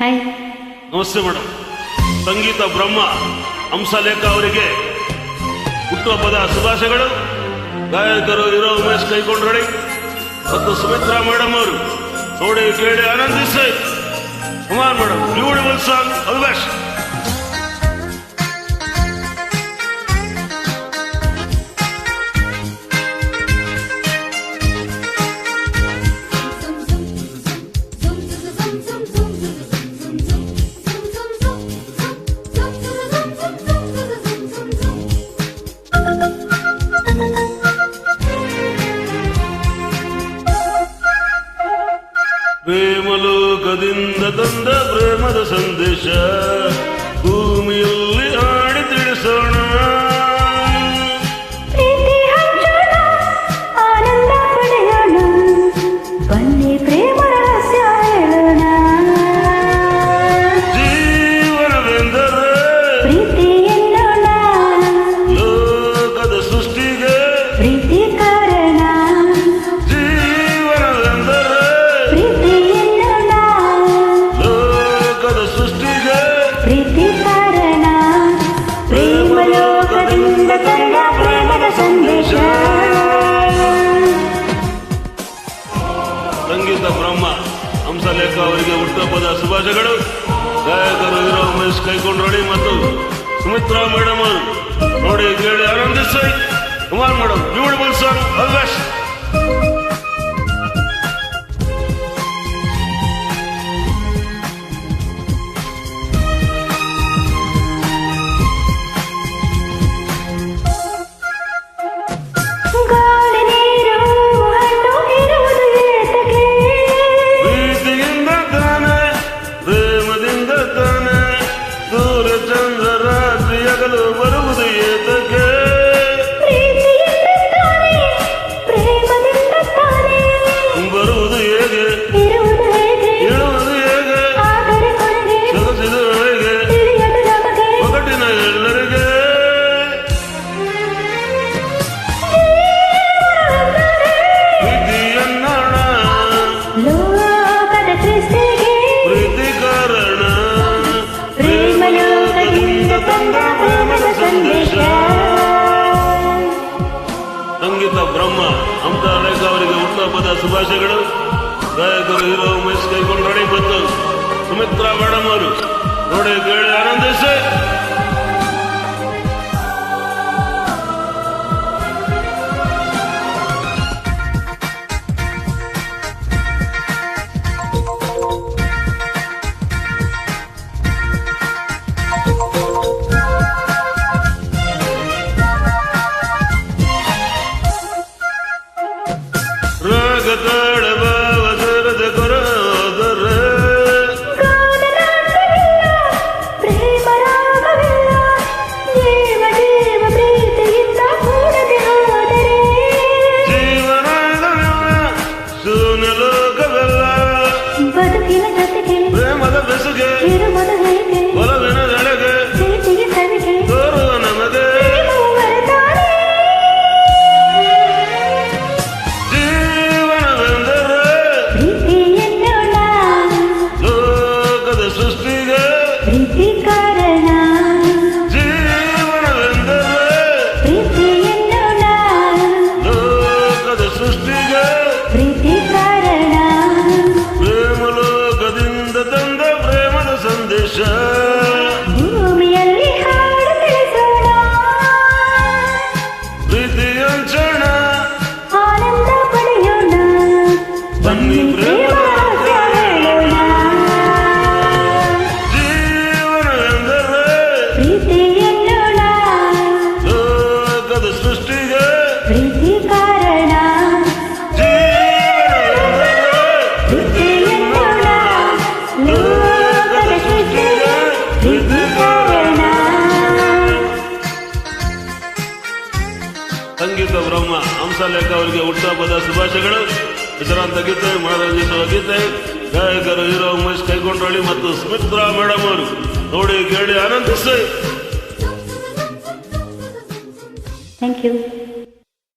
Hi ನಮಸ್ತೆ madam ಸಂಗೀತ ಬ್ರಹ್ಮ, ಹಂಸಲೇಖ ಅವರಿಗೆ ಹುಟ್ಟುಹಬ್ಬದ ಶುಭಾಶಯಗಳು. ಗಾಯಕರು ಇರೋ ಉಮೇಶ್ ಕೈಕೊಂಡ್ರಡಿ ಮತ್ತು ಸುಮಿತ್ರಾ ಮೇಡಮ್ ಅವರು ನೋಡಿ ಕೇಳಿ ಆನಂದಿಸಿ. Kumar madam beautiful song all ಪ್ರೇಮಲೋಕದಿಂದ ತಂದ ಪ್ರೇಮದ ಸಂದೇಶ. ಭೂಮಿಯಲ್ಲಿ ಸಂಗೀತ ಬ್ರಹ್ಮ, ಹಂಸಲೇಖ ಅವರಿಗೆ ಹುಟ್ಟುಹಬ್ಬದ ಶುಭಾಶಯಗಳು. ಗಾಯಕರು ಹೀರೋ ಉಮೇಶ್ ನೋಡಿ ಮತ್ತು ಸುಮಿತ್ರಾ ಮೇಡಮ್ ಅವರು ನೋಡಿ ಕೇಳಿ ಆನಂದಿಸಿ. Kumar madam beautiful song all best Hello, ಅವರಿಗೆ ಹುಟ್ಟುಹಬ್ಬದ ಶುಭಾಶಯಗಳು ಗಾಯಕರು ಹೀರೋ ಉಮೇಶ್ ಕೈಕೊಂಡ್ರಡಿ ಬಂತು ಸುಮಿತ್ರಾ ಮೇಡಮ್ ಅವರು ನೋಡಿ ಕೇಳಿ ಆನಂದಿಸಿ. ಪ್ರೀತಿ ಹಂಚೋಣ ಆನಂದ ಪಡೆಯೋಣ ಬನ್ನಿ ಪ್ರೇಮ ಸಂಗೀತ ಬ್ರಹ್ಮ ಹಂಸಲೇಖ ಅವರಿಗೆ ಹುಟ್ಟುಹಬ್ಬದ ಶುಭಾಶಯಗಳು. ಹೆಸರಾಂತ ಗೀತೆ ಮನರಂಜಿಸುವ ಗೀತೆ. ಗಾಯಕರು ಹೀರೋ ಉಮೇಶ್ ಕೈಗೊಂಡ್ರಳ್ಳಿ ಮತ್ತು ಸುಮಿತ್ರಾ ಮೇಡಮ್ ಅವರು. ನೋಡಿ, ಕೇಳಿ, ಆನಂದಿಸಿ. Thank you